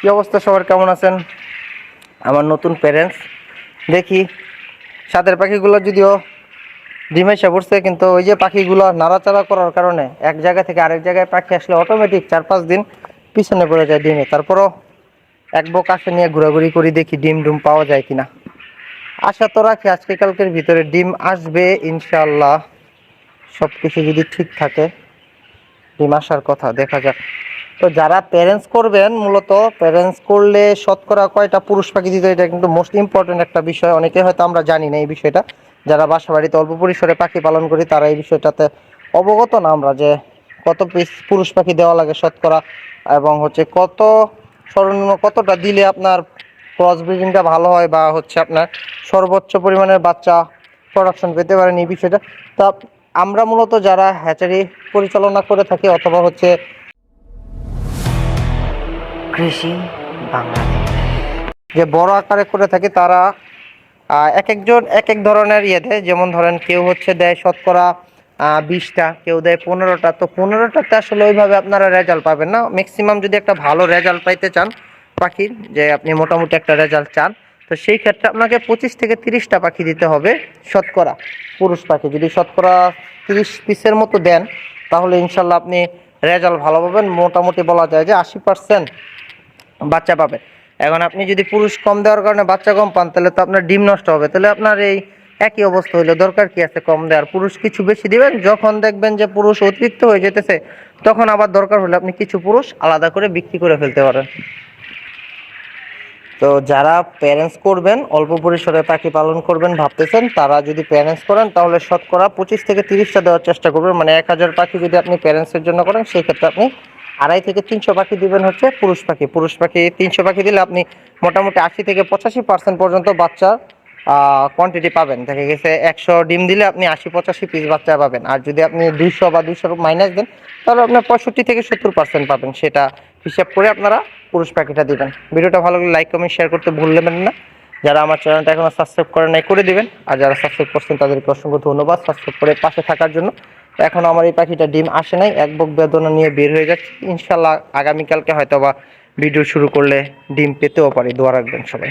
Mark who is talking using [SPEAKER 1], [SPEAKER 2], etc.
[SPEAKER 1] কি অবস্থা? সবার কেমন আছেন? আমার নতুন প্যারেন্টস দেখি, সাদের পাখিগুলো যদিও ডিম এসে পড়ছে, কিন্তু ওই যে পাখিগুলো নাড়াচাড়া করার কারণে এক জায়গা থেকে আরেক জায়গায় পাখি আসলে অটোমেটিক চার পাঁচ দিন পিছনে পড়ে যায় ডিমে। তারপরও এক বক আসে নিয়ে ঘোরাঘুরি করি, দেখি ডিম ডুম পাওয়া যায় কিনা। আশা তো রাখি আজকে কালকের ভিতরে ডিম আসবে ইনশাল্লাহ সব কিছু যদি ঠিক থাকে, ডিম আসার কথা, দেখা যাক। তো যারা প্যারেন্টস করবেন, মূলত প্যারেন্টস করলে শতকরা কয়টা পুরুষ পাখি দিতে এটা কিন্তু মোস্ট ইম্পর্টেন্ট একটা বিষয়। অনেকে হয়তো আমরা জানি না এই বিষয়টা। যারা বাসা বাড়িতে অল্প পরিসরে পাখি পালন করি, তারা এই বিষয়টাতে অবগত না আমরা যে কত পিস পুরুষ পাখি দেওয়া লাগে শতকরা এবং হচ্ছে কত সর্বনিম্ন কতটা দিলে আপনার ক্রস ব্রিডিংটা ভালো হয় বা হচ্ছে আপনার সর্বোচ্চ পরিমাণের বাচ্চা প্রোডাকশন পেতে পারেন এই বিষয়টা। তা আমরা মূলত যারা হ্যাচারি পরিচালনা করে থাকি অথবা হচ্ছে কৃষি বাংলাদেশ। যে বড় আকারে করে থাকে তারা এক একজন এক এক ধরনের ইয়ে দেয়। যেমন ধরেন কেউ হচ্ছে দেয় শতকরা বিশটা, কেউ দেয় পনেরোটা। তো পনেরোটাতে আসলে ওইভাবে আপনারা রেজাল্ট পাবেন না। ম্যাক্সিমাম যদি একটা ভালো রেজাল্ট পাইতে চান পাখির যে আপনি মোটামুটি একটা রেজাল্ট চান, তো সেই ক্ষেত্রে আপনাকে পঁচিশ থেকে তিরিশটা পাখি দিতে হবে শতকরা পুরুষ পাখি। যদি শতকরা তিরিশ পিসের মতো দেন, তাহলে ইনশাল্লাহ আপনি রেজাল্ট ভালো পাবেন। মোটামুটি বলা যায় যে আশি পার্সেন্ট বাচ্চা পাবেন। এখন আপনি যদি পুরুষ কম দেওয়ার কারণে বাচ্চা কম পান, তাহলে তো আপনার ডিম নষ্ট হবে। তাহলে আপনার এই একই অবস্থা হইলে। দরকার কি আছে কম দেওয়ার? পুরুষ কিছু বেশি দিবেন, যখন দেখবেন যে পুরুষ অতিরিক্ত হয়ে যেতেছে, তখন আবার দরকার হলে আপনি কিছু পুরুষ আলাদা করে বিক্রি করে ফেলতে পারেন। তো যারা প্যারেন্টস করবেন, অল্প পরিসরে পাখি পালন করবেন ভাবতেছেন, তারা যদি প্যারেন্টস করেন, তাহলে শতকরা পঁচিশ থেকে তিরিশটা দেওয়ার চেষ্টা করবেন। মানে এক হাজার পাখি যদি আপনি প্যারেন্টসের জন্য করেন, সেই ক্ষেত্রে আপনি আড়াই থেকে তিনশো পাখি দিবেন হচ্ছে পুরুষ পাখি। পুরুষ পাখি তিনশো পাখি দিলে আপনি মোটামুটি আশি থেকে পঁচাশি পার্সেন্ট পর্যন্ত বাচ্চা কোয়ান্টিটি পাবেন। দেখা গেছে একশো ডিম দিলে আপনি আশি পঁচাশি পিস বাচ্চা পাবেন। আর যদি আপনি দুইশো বা দুইশো মাইনাস দেন, তাহলে আপনার পঁয়ষট্টি থেকে সত্তর পার্সেন্ট পাবেন। সেটা হিসাব করে আপনারা পুরুষ পাখিটা দিবেন। ভিডিওটা ভালো লাগলে লাইক কমেন্ট শেয়ার করতে ভুলবেন না। যারা আমার চ্যানেলটা এখনও সাবস্ক্রাইব করে নাই, করে দিবেন। আর যারা সাবস্ক্রাইব করছেন, তাদেরকে অসংখ্য ধন্যবাদ সাবস্ক্রাইব করে পাশে থাকার জন্য। এখন আমার এই পাখিটা ডিম আসে নাই, এক বক বেদনা নিয়ে বের হয়ে যাচ্ছে। ইনশাল্লাহ আগামীকালকে হয়তো বা ভিডিও শুরু করলে ডিম পেতেও পারি, দোয়া রাখবেন সবাই।